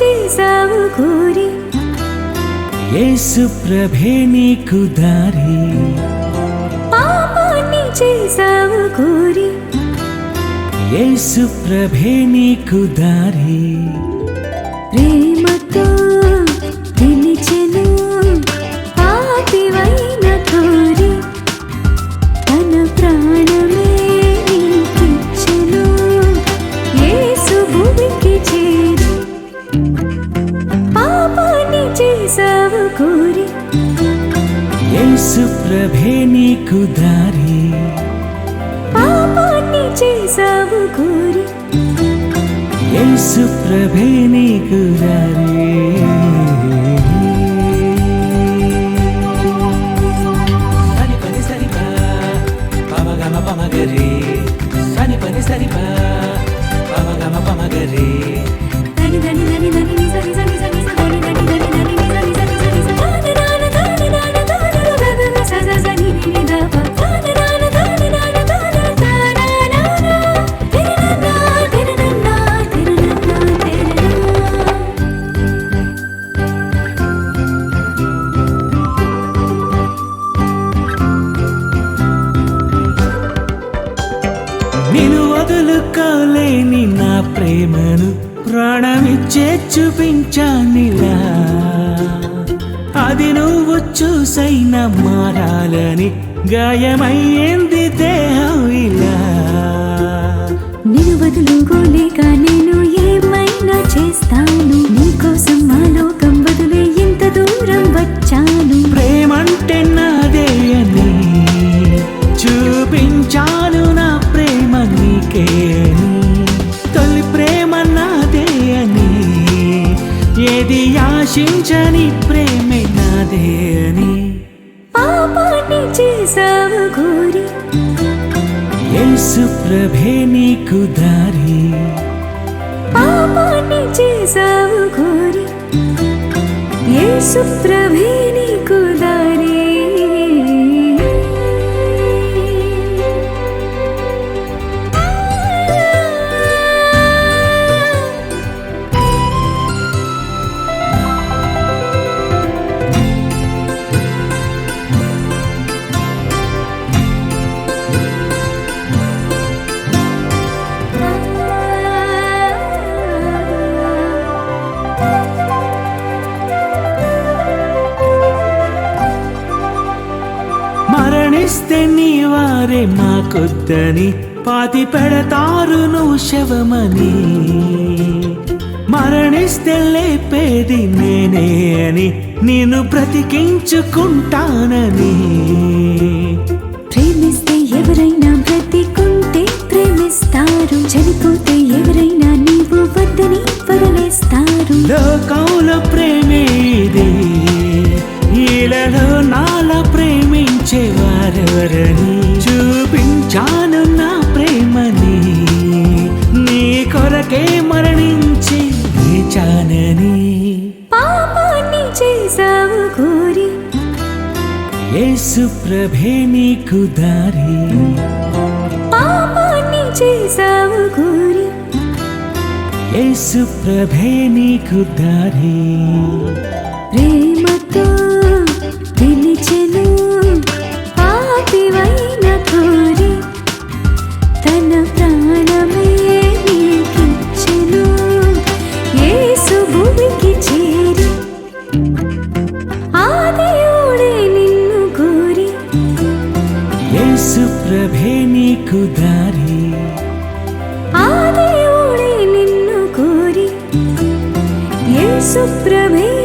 చేశావు కూరి యేసు ప్రభే నీకు దారి. పాపాన్ని చేశావు కూరి యేసు ప్రభే నీకు దారి. యేసు ప్రభే నీకు దారి. పాపాన్ని చేసావు కోరి. యేసు ప్రభే నీకు దారి. సని పని సరిపా పమగమ పమగరి. సని పని సరిపా పమగమ పమగరి. వదులుకోలేని నా ప్రేమను ప్రాణమిచ్చే చూపించానిలా. అది నువ్వు చూసైన మారాలని గాయమయ్యింది దేహం ఇలా. నిన్ను వదులుకోలేక నేను ఏమైనా చేస్తాను? నీకోసం మా లోకం ఆశించని ప్రేమే నాదే అని. పాపాన్ని చేసావు కోరి యేసు ప్రభే నీకు దారి. పాపాన్ని చేసావు కోరి యేసు ప్రభే నీకు మరణిస్తే నీ వారే మాకొద్దని పాతి పెడతారు నువ్వు శవమని. మరణిస్తే లేపేది నేనే అని నేను బ్రతికించుకుంటానని. ప్రేమిస్తే ఎవరైనా బ్రతికుంటే ప్రేమిస్తారు. చనిపోతే ఎవరైనా నీవు వద్దని వదిలేస్తారు. లోకంలో ప్రేమే ఇది. ఈలలో ప్రేమించేవారెవరని చూపించాను నా ప్రేమని? నీ కొరకే మరణించి లేచానని. పాపాన్ని చేసావు కోరి. యేసు ప్రభే నీకు దారి. పాపాన్ని చేసావు కోరి. యేసు ప్రభే నీకు దారి. ప్రేమతో యేసు ప్రభే నీకు దారి. ఆ దేవుడే నిన్ను కోరి. యేసు ప్రభే